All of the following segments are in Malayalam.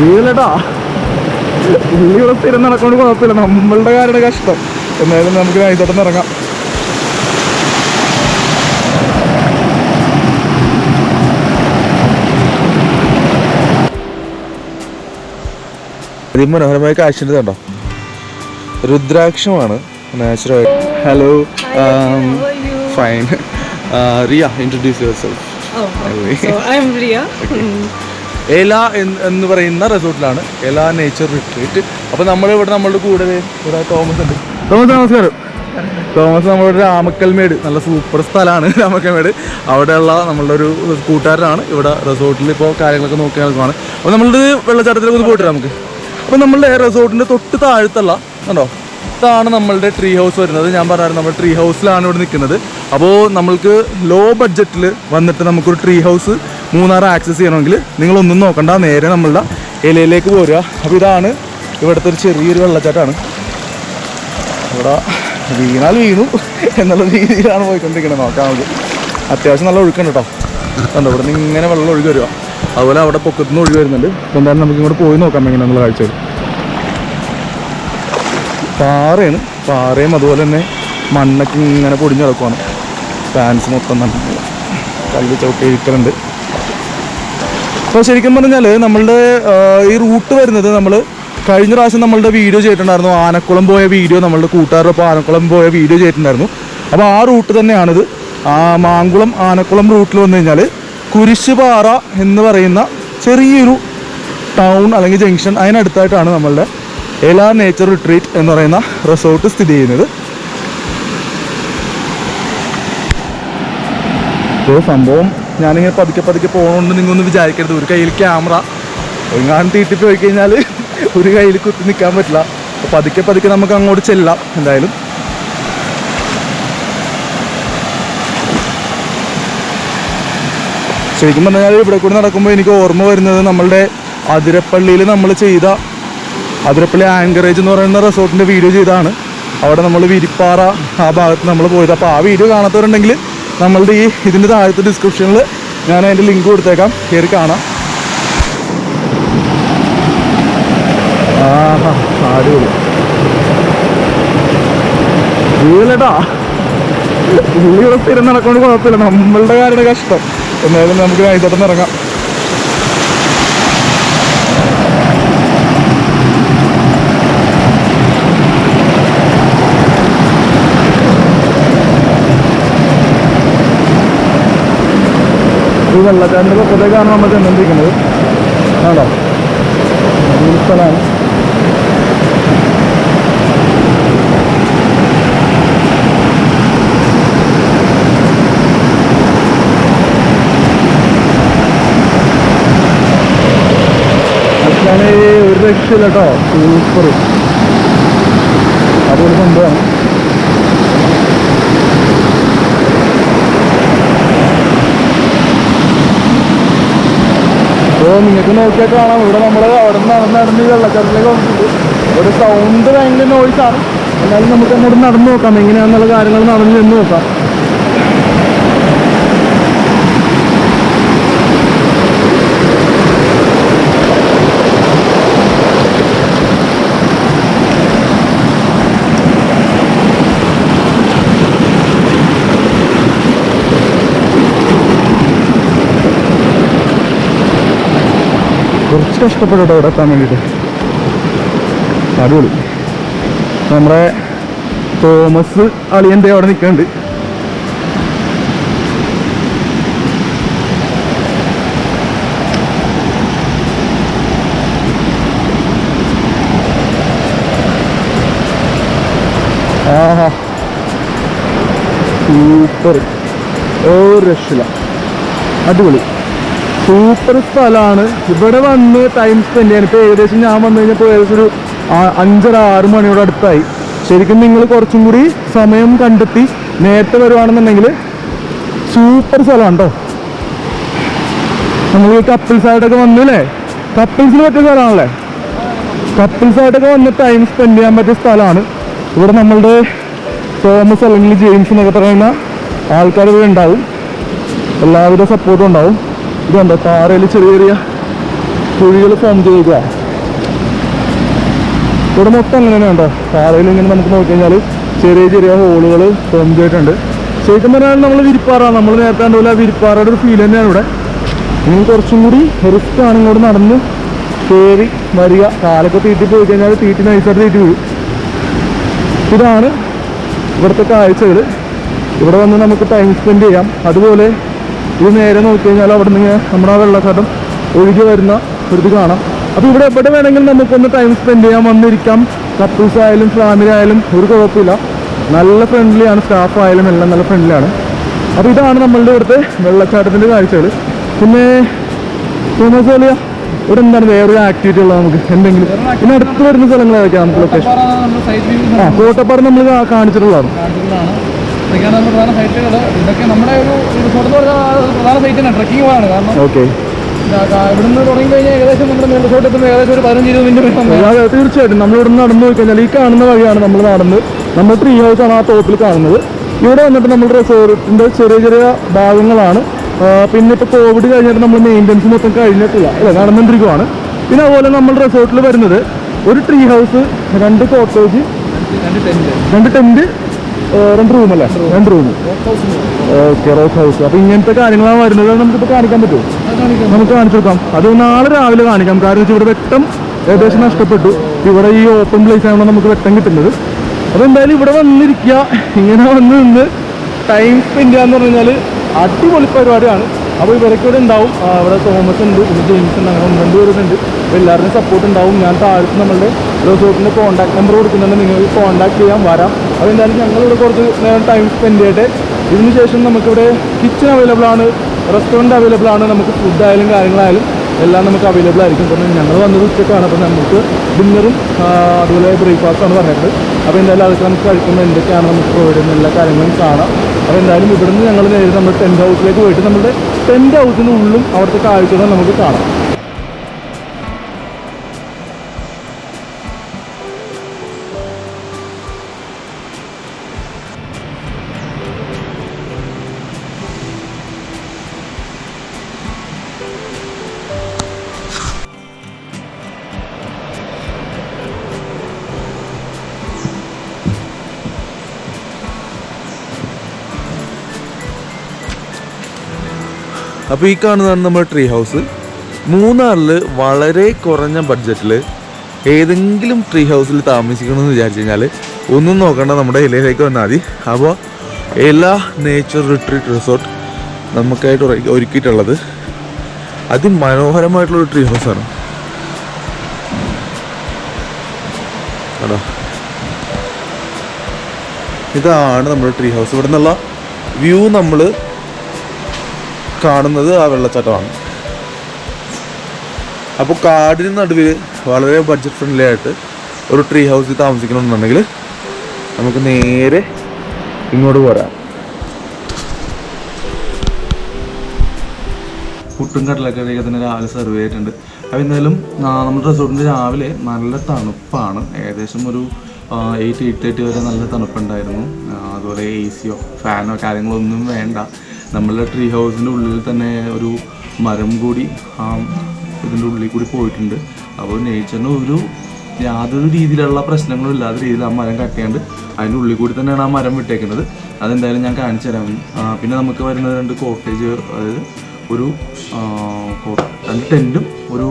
വീലടാ പുള്ളി ഇവിടെ സ്ഥിരം നടക്കൊണ്ട് കുഴപ്പമില്ല. നമ്മളുടെ കാര്യം കഷ്ടം. എന്നാലും നമുക്ക് നൈത്തോട്ടം ഇറങ്ങാം. അതിമനോഹരമായ കാഴ്ച കണ്ടോ? രുദ്രാക്ഷമാണ് natural hello fine Riya introduce your self I am Riya. എല എന്ന് പറയുന്ന റിസോർട്ടിലാണ്. എല നേച്ചർ റിട്രീറ്റ് അപ്പോൾ നമ്മളിവിടെ നമ്മളുടെ കൂടെ ഇവിടെ തോമസ് ഉണ്ട്. തോമസ് നമസ്കാരം. തോമസ് നമ്മളുടെ രാമക്കൽമേട്. നല്ല സൂപ്പർ സ്ഥലമാണ് രാമക്കൽമേട്. അവിടെയുള്ള നമ്മളുടെ ഒരു കൂട്ടുകാരനാണ്. ഇവിടെ റിസോർട്ടിൽ ഇപ്പോൾ കാര്യങ്ങളൊക്കെ നോക്കി നടക്കുവാണ്. അപ്പോൾ നമ്മളുടെ വെള്ളച്ചാട്ടത്തിലേക്ക് ഒന്ന് പോയിട്ട് നമുക്ക്. അപ്പോൾ നമ്മളുടെ റിസോർട്ടിന്റെ തൊട്ട് താഴത്തുള്ള കണ്ടോ? ഇതാണ് നമ്മളുടെ ട്രീ ഹൗസ് വരുന്നത്. ഞാൻ പറഞ്ഞായിരുന്നു നമ്മൾ ട്രീ ഹൗസിലാണ് ഇവിടെ നിൽക്കുന്നത്. അപ്പോൾ നമ്മൾക്ക് ലോ ബഡ്ജറ്റിൽ വന്നിട്ട് നമുക്കൊരു ട്രീ ഹൗസ് മൂന്നാർ ആക്സസ് ചെയ്യണമെങ്കിൽ നിങ്ങളൊന്നും നോക്കണ്ട നേരെ നമ്മളുടെ ഇലയിലേക്ക് പോരുക. അപ്പോൾ ഇതാണ് ഇവിടുത്തെ ഒരു ചെറിയൊരു വെള്ളച്ചാട്ടമാണ്. ഇവിടെ വീണാൽ വീണു എന്നുള്ള രീതിയിലാണ് പോയിക്കൊണ്ടിരിക്കുന്നത്. നോക്കാം നമുക്ക്. അത്യാവശ്യം നല്ല ഒഴുക്കുണ്ട് കേട്ടോ. കണ്ടോ ഇവിടെ നിന്ന് ഇങ്ങനെ വെള്ളം ഒഴുകി വരിക. അതുപോലെ അവിടെ പൊക്കത്തുനിന്ന് ഒഴുകി വരുന്നുണ്ട്. അപ്പോൾ എന്തായാലും നമുക്ക് ഇങ്ങോട്ട് പോയി നോക്കാം എങ്ങനെയാണെന്നുള്ള കാഴ്ചകൾ. പാറയാണ്. പാറയും അതുപോലെ തന്നെ മണ്ണൊക്കെ ഇങ്ങനെ പൊടിഞ്ഞ് കിടക്കുവാണ്. ഫാൻസ് മൊത്തം നല്ല കല്ല് ചവിട്ടി ഇരിക്കലുണ്ട്. അപ്പോൾ ശരിക്കും പറഞ്ഞാൽ നമ്മളുടെ ഈ റൂട്ട് വരുന്നത് നമ്മൾ കഴിഞ്ഞ പ്രാവശ്യം നമ്മളുടെ വീഡിയോ ചെയ്തിട്ടുണ്ടായിരുന്നു. ആനക്കുളം പോയ വീഡിയോ നമ്മളുടെ കൂട്ടുകാരൊപ്പം ആനക്കുളം പോയ വീഡിയോ ചെയ്തിട്ടുണ്ടായിരുന്നു. അപ്പോൾ ആ റൂട്ട് തന്നെയാണിത്. ആ മാങ്കുളം ആനക്കുളം റൂട്ടിൽ വന്നു കഴിഞ്ഞാൽ കുരിശുപാറ എന്ന് പറയുന്ന ചെറിയൊരു ടൗൺ അല്ലെങ്കിൽ ജംഗ്ഷൻ അതിനടുത്തായിട്ടാണ് നമ്മളുടെ എലാ നേച്ചർ റിട്രീറ്റ് എന്ന് പറയുന്ന റിസോർട്ട് സ്ഥിതി ചെയ്യുന്നത്. സംഭവം ഞാനിങ്ങനെ പതുക്കെ പതുക്കെ പോകണമെന്ന് നിങ്ങൊന്ന് വിചാരിക്കരുത്. ഒരു കയ്യിൽ ക്യാമറ. എങ്ങാനും തീട്ടി പോയി കഴിഞ്ഞാൽ ഒരു കയ്യിൽ കുത്തി നിൽക്കാൻ പറ്റില്ല. അപ്പോൾ പതുക്കെ പതുക്കെ നമുക്ക് അങ്ങോട്ട് ചെല്ലാം എന്തായാലും. ശരിക്കും പറഞ്ഞാൽ ഇവിടെ കൂടി നടക്കുമ്പോൾ എനിക്ക് ഓർമ്മ വരുന്നത് നമ്മളുടെ അതിരപ്പള്ളിയിൽ നമ്മൾ ചെയ്ത അതിരപ്പള്ളി ആങ്കറേജ് എന്ന് പറയുന്ന റിസോർട്ടിന്റെ വീഡിയോ ചെയ്താണ് അവിടെ നമ്മൾ വിരിപ്പാറ ആ ഭാഗത്ത് നമ്മൾ പോയത്. അപ്പോൾ ആ വീഡിയോ കാണാത്തവരുണ്ടെങ്കിൽ നമ്മളുടെ ഈ ഇതിന്റെ താഴത്തെ ഡിസ്ക്രിപ്ഷനിൽ ഞാൻ അതിന്റെ ലിങ്ക് കൊടുത്തേക്കാം. കയറി കാണാം. ആഹാ അടിപൊളി. വീലടാ പുള്ളി ഇവിടെ സ്ഥിരം നടക്കൊണ്ട് കുഴപ്പമില്ല. നമ്മളുടെ കാര്യം കഷ്ടം. എന്നാലും നമുക്ക് നൈത്തോട്ടം ഇറങ്ങാം. ഈ വെള്ളച്ചാട്ടിന്റെ പക്കത്തേക്കാണ് നമ്മൾ ചെന്നിരിക്കുന്നത് ആണോ? സ്ഥലമാണ് ഒരു രക്ഷയില്ല കേട്ടോ. സൂപ്പർ. അതൊരു സംഭവമാണ് അപ്പോൾ നിങ്ങൾക്ക് നോക്കിയാൽ കാണാം. ഇവിടെ നമ്മൾ അവിടെ നിന്ന് നടന്ന് നടന്ന് ഈ വെള്ളച്ചാട്ടത്തിലേക്ക് വന്നിട്ടുണ്ട്. ഒരു സൗണ്ട് ഭയങ്കര നോയിസാണ് എന്നാലും നമുക്ക് അങ്ങോട്ട് നടന്ന് നോക്കാം. എങ്ങനെയാണെന്നുള്ള കാര്യങ്ങൾ നടന്ന് ചെന്ന് നോക്കാം. കുറച്ച് കഷ്ടപ്പെട്ടു അവിടെ എത്താൻ വേണ്ടിയിട്ട്. അടിപൊളി. നമ്മുടെ തോമസ് അളിയന്റെ അവിടെ നിൽക്കുന്നുണ്ട്. ആഹാ. സൂപ്പർ. ഒരു രക്ഷയില്ല. അടിപൊളി. സൂപ്പർ സ്ഥലമാണ് ഇവിടെ വന്ന് ടൈം സ്പെൻഡ് ചെയ്യാൻ. ഇപ്പോൾ ഏകദേശം ഞാൻ വന്നു കഴിഞ്ഞപ്പോൾ ഏകദേശം ഒരു അഞ്ചര ആറ് മണിയോട് അടുത്തായി. ശരിക്കും നിങ്ങൾ കുറച്ചും കൂടി സമയം കണ്ടെത്തി നേരത്തെ വരുവാണെന്നുണ്ടെങ്കിൽ സൂപ്പർ സ്ഥലമാണ് കേട്ടോ നമ്മൾ ഈ വന്നു അല്ലേ കപ്പിൾസിന് പറ്റിയ സ്ഥലമാണല്ലേ? കപ്പിൾസ് ആയിട്ടൊക്കെ വന്ന് ടൈം സ്പെൻഡ് ചെയ്യാൻ പറ്റിയ സ്ഥലമാണ്. ഇവിടെ നമ്മളുടെ തോമസ് അല്ലെങ്കിൽ ജെയിംസ് എന്നൊക്കെ പറയുന്ന ആൾക്കാർ ഇവിടെ ഉണ്ടാവും. എല്ലാവിധ സപ്പോർട്ടും ഉണ്ടാവും. ഇതുണ്ടോ പാറയിൽ ചെറിയ ചെറിയ കുഴികൾ ഫോം ചെയ്തേക്കുക ഇവിടെ മൊത്തം അങ്ങനെ തന്നെ ഉണ്ടോ പാറയിൽ ഇങ്ങനെ നമുക്ക് നോക്കിക്കഴിഞ്ഞാൽ ചെറിയ ചെറിയ ഹോളുകൾ ഫോം ചെയ്തിട്ടുണ്ട്. ശരിക്കും പറഞ്ഞാൽ നമ്മൾ വിരിപ്പാറ. നമ്മൾ നേരത്തെ കണ്ടുപോലെ ആ വിരിപ്പാറയുടെ ഒരു ഫീൽ തന്നെയാണ് ഇവിടെ. ഇനി കുറച്ചും കൂടി റിസ്ക് ആണ് ഇങ്ങോട്ട് നടന്ന് കയറി വരിക. കാലൊക്കെ തീറ്റി പോയി കഴിഞ്ഞാൽ തീറ്റി നൈസായിട്ട് തീറ്റി വീഴും ഇതാണ് ഇവിടുത്തെ കാഴ്ചകൾ ഇവിടെ വന്ന് നമുക്ക് ടൈം സ്പെൻഡ് ചെയ്യാം. അതുപോലെ ഇത് നേരെ നോക്കി കഴിഞ്ഞാൽ അവിടെ നിന്ന് നമ്മുടെ ആ വെള്ളച്ചാട്ടം ഒഴുകി വരുന്ന ഒരു കാണാം. അപ്പോൾ ഇവിടെ എവിടെ വേണമെങ്കിലും നമുക്കൊന്ന് ടൈം സ്പെൻഡ് ചെയ്യാൻ വന്നിരിക്കാം. കപ്പിൾസ് ആയാലും ഫാമിലി ആയാലും ഒരു കുഴപ്പമില്ല. നല്ല ഫ്രണ്ട്ലിയാണ് സ്റ്റാഫ് ആയാലും എല്ലാം നല്ല ഫ്രണ്ട്ലിയാണ് അപ്പോൾ ഇതാണ് നമ്മളുടെ ഇവിടുത്തെ വെള്ളച്ചാട്ടത്തിന്റെ കാഴ്ചകൾ പിന്നെ വലിയ ഇവിടെ എന്താണ് വേറൊരു ആക്ടിവിറ്റി ഉള്ളത് നമുക്ക്? എന്തെങ്കിലും? പിന്നെ അടുത്ത് വരുന്ന സ്ഥലങ്ങൾ നമുക്ക് ലൊക്കേഷൻ ആ കോട്ടപ്പാറ നമ്മൾ കാണിച്ചിട്ടുള്ളതാണ്. ഇതൊക്കെയാണ് നമ്മുടെ പ്രധാന സൈറ്റുകൾ ഇതൊക്കെ നമ്മുടെ ഒരു റിസോർട്ട് എന്ന് പറഞ്ഞാൽ പ്രധാന സൈറ്റ് തന്നെ. ട്രക്കിംഗ് ആണ് കാരണം ഓക്കെ ഇവിടുന്ന് തുടങ്ങി കഴിഞ്ഞാൽ ഏകദേശം നമ്മുടെ റിസോർട്ട് എത്തുമ്പോൾ ഏകദേശം ഒരു പതിനഞ്ച് ഇരുപത് മിനിറ്റ് തീർച്ചയായിട്ടും. നമ്മൾ ഇവിടെ നടന്നു പോയി കഴിഞ്ഞാൽ ഈ കാണുന്ന വഴിയാണ് നമ്മൾ നടന്ന്. നമ്മൾ ട്രീ ഹൗസ് ആണ് ആ ടോപ്പിൽ കാണുന്നത്. ഇവിടെ വന്നിട്ട് നമ്മൾ റിസോർട്ടിന്റെ ചെറിയ ചെറിയ ഭാഗങ്ങളാണ്. പിന്നെ ഇപ്പോൾ കോവിഡ് കഴിഞ്ഞിട്ട് നമ്മൾ മെയിന്റനൻസ് മൊത്തം കഴിഞ്ഞിട്ടില്ല. അല്ല? നടന്നുകൊണ്ടിരിക്കുവാണ് പിന്നെ അതുപോലെ നമ്മൾ റിസോർട്ടിൽ വരുന്നത് ഒരു ട്രീ ഹൗസ് രണ്ട് കോട്ടേജ് രണ്ട് ടെന്റ് രണ്ട് ടെന്റ് രണ്ട് റൂം അല്ലേ? രണ്ട് റൂം ഓക്കെ റോസ് ഹൗസ് അപ്പൊ ഇങ്ങനത്തെ കാര്യങ്ങളാണ് വരുന്നത്. നമുക്ക് നമുക്കിപ്പോൾ കാണിക്കാൻ പറ്റുമോ? നമുക്ക് കാണിച്ചു കൊടുക്കാം. അത് നാളെ രാവിലെ കാണിക്കാം. കാരണം വെച്ചാൽ ഇവിടെ വെട്ടം ഏകദേശം നഷ്ടപ്പെട്ടു. ഇവിടെ ഈ ഓപ്പൺ പ്ലേസ് ആയതുകൊണ്ട് നമുക്ക് വെട്ടം കിട്ടുന്നത്. അപ്പൊ എന്തായാലും ഇവിടെ വന്നിരിക്കുക ഇങ്ങനെ വന്ന് നിന്ന് ടൈം സ്പെൻഡ് ചെയ്യാന്ന് പറഞ്ഞാൽ അടിപൊളി പരിപാടിയാണ്. അപ്പോൾ ഇവരൊക്കെ ഉണ്ടാവും. ഇവിടെ തോമസ് ഉണ്ട് ഇവിടെ ജെയിംസ് ഉണ്ട് അങ്ങനെ രണ്ട് പേരുണ്ട് അപ്പോൾ എല്ലാവരുടെയും സപ്പോർട്ട് ഉണ്ടാവും. ഞാൻ താഴത്ത് നമ്മളുടെ റിസോർട്ടിന്റെ കോൺടാക്ട് നമ്പർ കൊടുക്കുന്നുണ്ട്. നിങ്ങൾക്ക് കോൺടാക്ട് ചെയ്യാൻ വരാം. അപ്പോൾ എന്തായാലും ഞങ്ങളിവിടെ കുറച്ച് നേരം ടൈം സ്പെൻഡ് ചെയ്യട്ടെ. ഇതിന് ശേഷം നമുക്കിവിടെ കിച്ചൺ അവൈലബിൾ ആണ് റെസ്റ്റോറന്റ് അവൈലബിൾ ആണ്. നമുക്ക് ഫുഡ് ആയാലും കാര്യങ്ങളായാലും എല്ലാം നമുക്ക് അവൈലബിൾ ആയിരിക്കും. കാരണം ഞങ്ങൾ വന്നത് ഉച്ചക്കാണ്. അപ്പോൾ നമുക്ക് ഡിന്നറും അതുപോലെ ബ്രേക്ക്ഫാസ്റ്റാണ് പറയുന്നത് അപ്പോൾ എന്തായാലും അതൊക്കെ നമുക്ക് കഴിക്കുമ്പോൾ എന്തൊക്കെയാണ് നമുക്ക് പ്രൊവൈഡ് ചെയ്യുന്ന എല്ലാ കാര്യങ്ങളും കാണാം. അപ്പോൾ എന്തായാലും ഇവിടുന്ന് ഞങ്ങൾ നേരിട്ട് നമ്മുടെ ടെന്റ് ഹൗസിലേക്ക് പോയിട്ട് നമ്മുടെ ടെന്റ് ഹൗസിന് ഉള്ളിലും അവിടുത്തെ കാഴ്ചകൾ നമുക്ക് കാണാം. അപ്പോൾ ഈ കാണുന്നതാണ് നമ്മുടെ ട്രീ ഹൗസ് മൂന്നാറിൽ വളരെ കുറഞ്ഞ ബഡ്ജറ്റിൽ ഏതെങ്കിലും ട്രീ ഹൗസിൽ താമസിക്കണമെന്ന് വിചാരിച്ചു കഴിഞ്ഞാൽ ഒന്നും നോക്കണ്ട നമ്മുടെ ഇലയിലേക്ക് വന്നാൽ മതി. അപ്പോൾ എല്ലാ നേച്ചർ റിട്രീറ്റ് റിസോർട്ട് നമുക്കായിട്ട് ഒരുക്കി- ഒരുക്കിയിട്ടുള്ളത് അതിമനോഹരമായിട്ടുള്ളൊരു ട്രീ ഹൗസാണ് ഇതാണ് നമ്മുടെ ട്രീ ഹൗസ് ഇവിടെ നിന്നുള്ള വ്യൂ നമ്മൾ കാണുന്നത് ആ വെള്ളച്ചാട്ടമാണ്. അപ്പോൾ കാടിന് നടുവിൽ വളരെ ബഡ്ജറ്റ് ഫ്രണ്ട്ലി ആയിട്ട് ഒരു ട്രീ ഹൗസിൽ താമസിക്കണമെന്നുണ്ടെങ്കിൽ നമുക്ക് നേരെ ഇങ്ങോട്ട് പോരാം. പുട്ടും കടലക്കറിയൊക്കെ തന്നെ രാവിലെ സെർവ് ചെയ്തിട്ടുണ്ട്. അപ്പോൾ എന്തായാലും നമ്മുടെ റിസോർട്ടിന്റെ രാവിലെ നല്ല തണുപ്പാണ്. ഏകദേശം ഒരു എയ്റ്റ് എയ്റ്റ് തേർട്ടി വരെ നല്ല തണുപ്പുണ്ടായിരുന്നു. അതുപോലെ എ സിയോ ഫാനോ കാര്യങ്ങളൊന്നും വേണ്ട. നമ്മളുടെ ട്രീ ഹൗസിന്റെ ഉള്ളിൽ തന്നെ ഒരു മരം കൂടി ആ ഇതിന്റെ ഉള്ളിൽ കൂടി പോയിട്ടുണ്ട്. അപ്പോൾ നേച്ചറിന് ഒരു യാതൊരു രീതിയിലുള്ള പ്രശ്നങ്ങളും ഇല്ലാത്ത രീതിയിൽ ആ മരം കട്ടിയാണ്ട് അതിന്റെ ഉള്ളിൽ കൂടി തന്നെയാണ് ആ മരം വിട്ടേക്കുന്നത്. അതെന്തായാലും ഞാൻ കാണിച്ചു തരാം. പിന്നെ നമുക്ക് വരുന്നത് രണ്ട് കോട്ടേജ് അതായത് ഒരു രണ്ട് ടെന്റും ഒരു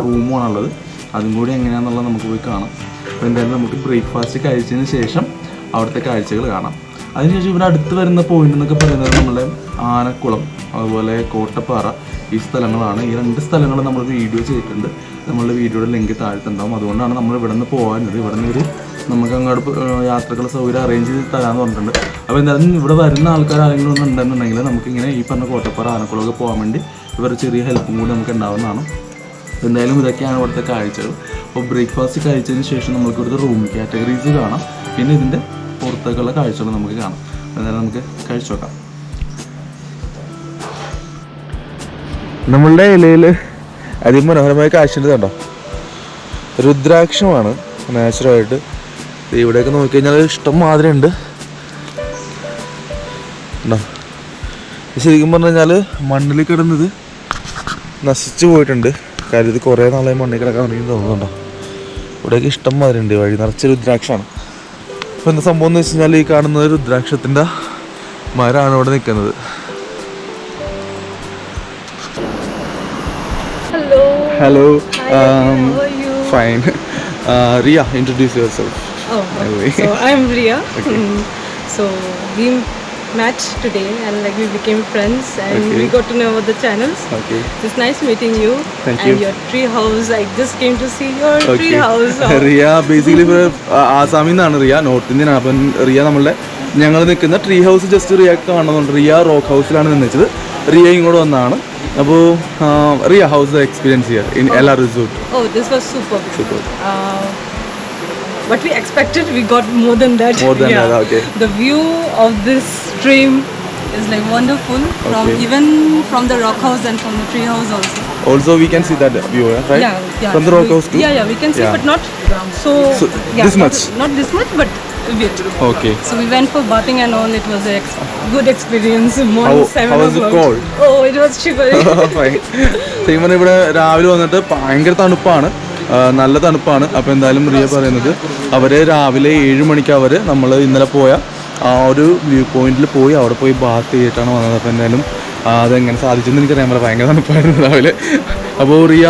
റൂമുമാണുള്ളത് അതും കൂടി എങ്ങനെയാണെന്നുള്ളത് നമുക്ക് പോയി കാണാം. അപ്പോൾ എന്തായാലും നമുക്ക് ബ്രേക്ക്ഫാസ്റ്റ് കഴിച്ചതിന് ശേഷം അവിടുത്തെ കാഴ്ചകൾ കാണാം. അതിനുശേഷം ഇവിടെ അടുത്ത് വരുന്ന പോയിന്റ് എന്നൊക്കെ പറയുന്നത് നമ്മുടെ ആനക്കുളം അതുപോലെ കോട്ടപ്പാറ ഈ സ്ഥലങ്ങളാണ്. ഈ രണ്ട് സ്ഥലങ്ങൾ നമ്മൾ വീഡിയോ ചെയ്തിട്ടുണ്ട്. നമ്മളുടെ വീഡിയോയുടെ ലിങ്ക് താഴ്ത്തുണ്ടാവും. അതുകൊണ്ടാണ് നമ്മൾ ഇവിടെ നിന്ന് പോകാനുള്ളത് ഇവിടെ നിന്ന് ഒരു നമുക്ക് അങ്ങോട്ട് യാത്രകൾ സൗകര്യം അറേഞ്ച് ചെയ്ത് തരാമെന്ന് പറഞ്ഞിട്ടുണ്ട്. അപ്പോൾ എന്തായാലും ഇവിടെ വരുന്ന ആൾക്കാർ ആരെങ്കിലും ഒന്നും ഉണ്ടെന്നുണ്ടെങ്കിൽ നമുക്കിങ്ങനെ ഈ പറഞ്ഞ കോട്ടപ്പാറ ആനക്കുളമൊക്കെ പോകാൻ വേണ്ടി ഇവർ ചെറിയ ഹെൽപ്പും കൂടി നമുക്ക് ഉണ്ടാവുന്നതാണ്. എന്തായാലും ഇതൊക്കെയാണ് ഇവിടുത്തെ കാഴ്ചകൾ. അപ്പോൾ ബ്രേക്ക്ഫാസ്റ്റ് കഴിച്ചതിന് ശേഷം നമുക്ക് ഇവിടുത്തെ റൂം കാറ്റഗറീസ് കാണാം. പിന്നെ ഇതിന്റെ പുറത്തേക്കുള്ള കാഴ്ചകൾ നമുക്ക് കാണാം. എന്തായാലും നമുക്ക് കഴിച്ചു നോക്കാം. നമ്മളുടെ ഇലയിൽ അതിമനോഹരമായ കാഴ്ചയുണ്ട് കണ്ടോ? രുദ്രാക്ഷമാണ് നാച്ചുറലായിട്ട് ഇവിടെയൊക്കെ നോക്കിക്കഴിഞ്ഞാൽ ഇഷ്ടം മാതിരി ഉണ്ട് ശരിക്കും പറഞ്ഞു കഴിഞ്ഞാൽ മണ്ണിൽ കിടന്നത് നശിച്ചു പോയിട്ടുണ്ട്. കാര്യം ഇത് കുറേ നാളായി മണ്ണിൽ കിടക്കാൻ തുടങ്ങി തോന്നുന്നുണ്ടോ ഇവിടെയൊക്കെ ഇഷ്ടം മാതിരി ഉണ്ട് വഴി നിറച്ച രുദ്രാക്ഷമാണ്. അപ്പോൾ എന്താ സംഭവം എന്ന് വെച്ച് കഴിഞ്ഞാൽ ഈ കാണുന്നത് രുദ്രാക്ഷത്തിന്റെ മരമാണ് ഇവിടെ നിൽക്കുന്നത്. Hello? Fine Riya introduce your self I am Riya I'm Mm, met today and like we became friends and Okay. we got to know about the channels. Okay. It's nice meeting you. Thank and you. your tree house. I just came to see your okay. tree house. Oh, Riya basically ആസാമിൽ നിന്നാണ് റിയ നോർത്ത് ഇന്ത്യൻ ആണ് അപ്പം റിയ നമ്മളുടെ ഞങ്ങൾ നിൽക്കുന്ന ട്രീ ഹൗസ് ജസ്റ്റ് റിയ കാണുന്നുണ്ട് റിയ റോക്ക് ഹൗസിലാണ് നിന്നിച്ചത് റിയ ഇങ്ങോട്ട് വന്നതാണ് അപ്പോൾ റിയ ഹൗസ് house എക്സ്പീരിയൻസ് ചെയ്യാർ ഇൻ എല്ലാ resort oh, this was super. Super. Uh, what we expected, we got more than that. More than that, okay. The view of this stream is like wonderful. From Okay. even from the rock house and from the tree house also. Also we can see that view right Yeah, yeah. From the rock we- house to Yeah, yeah, we can see, Yeah. but not so. So, yeah, this not- much? Not this much, but a bit. Okay So we went for bathing and all. It was a ex- good experience. Morning How- seven how was it o'clock. cold? Oh, it was shivering. ശരിക്കും പറഞ്ഞാൽ ഇവിടെ രാവിലെ വന്നിട്ട് ഭയങ്കര തണുപ്പാണ് ആ, നല്ല തണുപ്പാണ് അപ്പോൾ എന്തായാലും റിയ പറയുന്നത് അവർ രാവിലെ ഏഴ് മണിക്ക് അവർ നമ്മൾ ഇന്നലെ പോയ ആ ഒരു വ്യൂ പോയിന്റിൽ പോയി അവിടെ പോയി ബാത്ത് ചെയ്തിട്ടാണ് വന്നത് അപ്പോൾ എന്തായാലും അതെങ്ങനെ സാധിച്ചെന്ന് എനിക്കറിയാൻ പറയാം ഭയങ്കര തണുപ്പായിരുന്നു രാവിലെ അപ്പോൾ Riya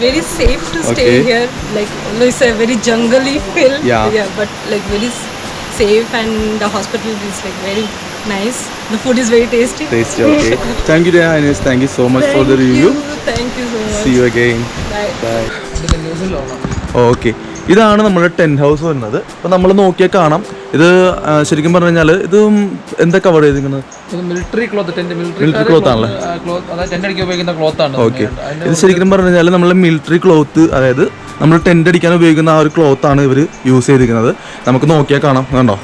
very safe to stay Okay. here. Like although it's a very jungly feel. Yeah. Yeah, but like very safe and the hospital is like very nice. The food is very tasty. Okay thank you highness thank you so much for the Thank review you. Thank you so much. see you again Bye. Bye okay ഇതാണ് നമ്മുടെ ടെന്റ് ഹൗസ് വരുന്നത്. അപ്പോൾ നമ്മൾ നോക്കിയാൽ കാണാം. ഇത് ശരിക്കും പറഞ്ഞു കഴിഞ്ഞാൽ ഇത് എന്താ കവർ ചെയ്തിരിക്കുന്നത്? മിലിറ്ററി ക്ലോത്ത് മിലിറ്ററി ആണല്ലേ? ക്ലോത്ത് അടിക്കാൻ ഉപയോഗിക്കുന്ന ക്ലോത്ത് ആണ്. ഓക്കെ ഇത് ശരിക്കും പറഞ്ഞു കഴിഞ്ഞാൽ നമ്മൾ മിലിറ്ററി ക്ലോത്ത് അതായത് നമ്മൾ ടെന്റ് അടിക്കാൻ ഉപയോഗിക്കുന്ന ആ ഒരു ക്ലോത്ത് ആണ് ഇവർ യൂസ് ചെയ്തിരിക്കുന്നത്. നമുക്ക് നോക്കിയാൽ കാണാം. കണ്ടോ?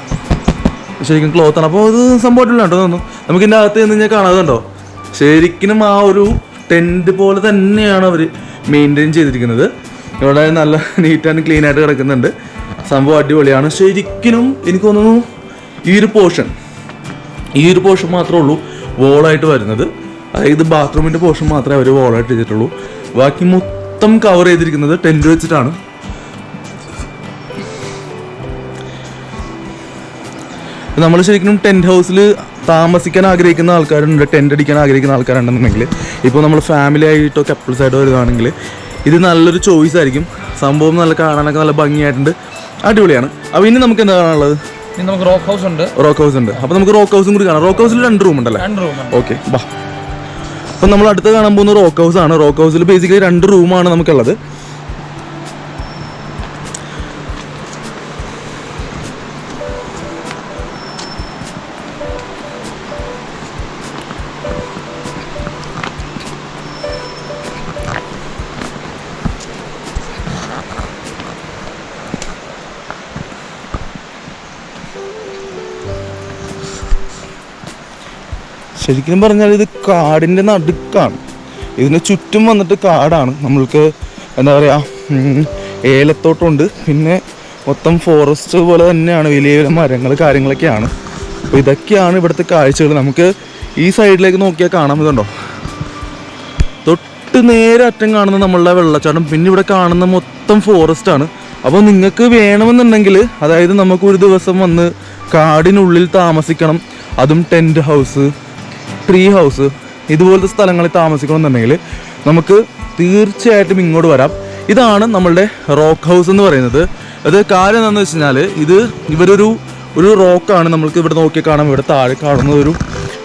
ശരിക്കും ക്ലോത്ത് ആണ്. അപ്പോൾ ഇത് സംഭവമായിട്ടില്ല കേട്ടോ തോന്നുന്നു. നമുക്ക് ഇതിന്റെ അകത്ത് നിന്ന് കഴിഞ്ഞാൽ കാണാതെ കണ്ടോ? ശരിക്കും ആ ഒരു ടെന്റ് പോലെ തന്നെയാണ് അവർ മെയിന്റെയിൻ ചെയ്തിരിക്കുന്നത്. ഇവിടെ നല്ല നീറ്റ് ആൻഡ് ക്ലീൻ ആയിട്ട് കിടക്കുന്നുണ്ട്. സംഭവം അടിപൊളിയാണ്. ശരിക്കും എനിക്ക് തോന്നുന്നു ഈ ഒരു പോർഷൻ ഈ ഒരു പോർഷൻ മാത്രമേ ഉള്ളൂ വോളായിട്ട് വരുന്നത്. അതായത് ബാത്റൂമിന്റെ പോർഷൻ മാത്രമേ അവർ വോളായിട്ട് ചെയ്തിട്ടുള്ളൂ. ബാക്കി മൊത്തം കവർ ചെയ്തിരിക്കുന്നത് ടെന്റ് വെച്ചിട്ടാണ്. നമ്മൾ ശരിക്കും ടെന്റ് ഹൗസിൽ താമസിക്കാൻ ആഗ്രഹിക്കുന്ന ആൾക്കാരുണ്ട് ടെന്റ് അടിക്കാൻ ആഗ്രഹിക്കുന്ന ആൾക്കാരുണ്ടെന്നുണ്ടെങ്കിൽ ഇപ്പോൾ നമ്മൾ ഫാമിലി ആയിട്ടോ കപ്പിൾസ് ആയിട്ടോ വരുവാണെങ്കിൽ ഇത് നല്ലൊരു ചോയ്സ് ആയിരിക്കും. സംഭവം നല്ല കാണാനൊക്കെ നല്ല ഭംഗിയായിട്ടുണ്ട്. അടിപൊളിയാണ്. അപ്പോൾ ഇനി നമുക്ക് എന്താ കാണാനുള്ളത്? നമുക്ക് റോക്ക് ഹൗസ് ഉണ്ട്. റോക്ക് ഹൗസ് ഉണ്ട്. അപ്പോൾ നമുക്ക് റോക്ക് ഹൗസും കൂടി കാണാം. റോക്ക് ഹൗസിൽ രണ്ട് റൂം ഉണ്ടല്ലേ? രണ്ട് റൂം ഓക്കെ ബാ. അപ്പം നമ്മൾ അടുത്ത് കാണാൻ പോകുന്ന റോക്ക് ഹൗസ് ആണ്. റോക്ക് ഹൗസിൽ ബേസിക്കലി രണ്ട് റൂമാണ് നമുക്കുള്ളത്. ശരിക്കും പറഞ്ഞാൽ ഇത് കാടിന്റെ നടുക്കാണ്. ഇതിന് ചുറ്റും വന്നിട്ട് കാടാണ്. നമ്മൾക്ക് എന്താ പറയുക ഏലത്തോട്ടമുണ്ട് പിന്നെ മൊത്തം ഫോറസ്റ്റ് പോലെ തന്നെയാണ് വലിയ വലിയ മരങ്ങൾ കാര്യങ്ങളൊക്കെയാണ്. അപ്പോൾ ഇതൊക്കെയാണ് ഇവിടുത്തെ കാഴ്ചകൾ. നമുക്ക് ഈ സൈഡിലേക്ക് നോക്കിയാൽ കാണാൻ ഇതുണ്ടോ? തൊട്ട് നേരെ അറ്റം കാണുന്ന നമ്മളുടെ വെള്ളച്ചാട്ടം. പിന്നെ ഇവിടെ കാണുന്ന മൊത്തം ഫോറസ്റ്റ് ആണ്. അപ്പോൾ നിങ്ങൾക്ക് വേണമെന്നുണ്ടെങ്കിൽ അതായത് നമുക്ക് ഒരു ദിവസം വന്ന് കാടിനുള്ളിൽ താമസിക്കണം. അതും ടെന്റ് ഹൗസ് ട്രീ ഹൗസ് ഇതുപോലത്തെ സ്ഥലങ്ങളിൽ താമസിക്കണമെന്നുണ്ടെങ്കിൽ നമുക്ക് തീർച്ചയായിട്ടും ഇങ്ങോട്ട് വരാം. ഇതാണ് നമ്മളുടെ റോക്ക് ഹൗസ് എന്ന് പറയുന്നത്. അത് കാര്യം എന്താണെന്ന് വെച്ച് കഴിഞ്ഞാൽ ഇത് ഇവരൊരു ഒരു റോക്കാണ് നമ്മൾക്ക് ഇവിടെ നോക്കി കാണാം. ഇവിടെ താഴെ കാണുന്ന ഒരു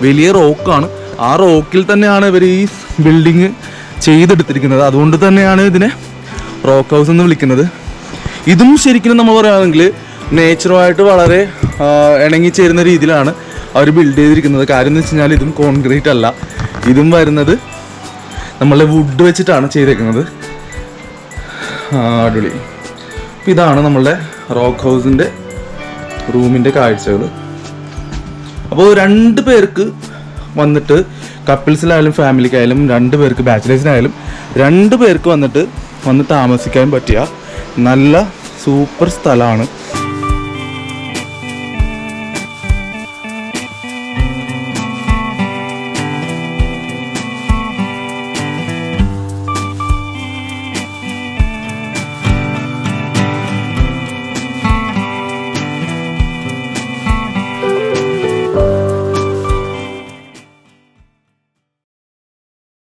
വലിയ റോക്കാണ് ആ റോക്കിൽ തന്നെയാണ് ഇവർ ഈ ബിൽഡിങ് ചെയ്തെടുത്തിരിക്കുന്നത്. അതുകൊണ്ട് തന്നെയാണ് ഇതിനെ റോക്ക് ഹൗസ് എന്ന് വിളിക്കുന്നത്. ഇതും ശരിക്കും നമ്മൾ പറയുകയാണെങ്കിൽ നേച്ചറുമായിട്ട് വളരെ ഇണങ്ങിച്ചേരുന്ന രീതിയിലാണ് അവർ ബിൽഡ് ചെയ്തിരിക്കുന്നത്. കാര്യം എന്ന് വെച്ച് കഴിഞ്ഞാൽ ഇതും കോൺക്രീറ്റ് അല്ല. ഇതും വരുന്നത് നമ്മളെ വുഡ് വെച്ചിട്ടാണ് ചെയ്തേക്കുന്നത്. അടിപൊളി. അപ്പം ഇതാണ് നമ്മളുടെ റോക്ക് ഹൗസിന്റെ റൂമിന്റെ കാഴ്ചകൾ അപ്പോൾ രണ്ട് പേർക്ക് വന്നിട്ട് കപ്പിൾസിലായാലും ഫാമിലിക്കായാലും രണ്ട് പേർക്ക് ബാച്ചിലേഴ്സിനായാലും രണ്ട് പേർക്ക് വന്നിട്ട് വന്ന് താമസിക്കാൻ പറ്റിയ നല്ല സൂപ്പർ സ്ഥലമാണ്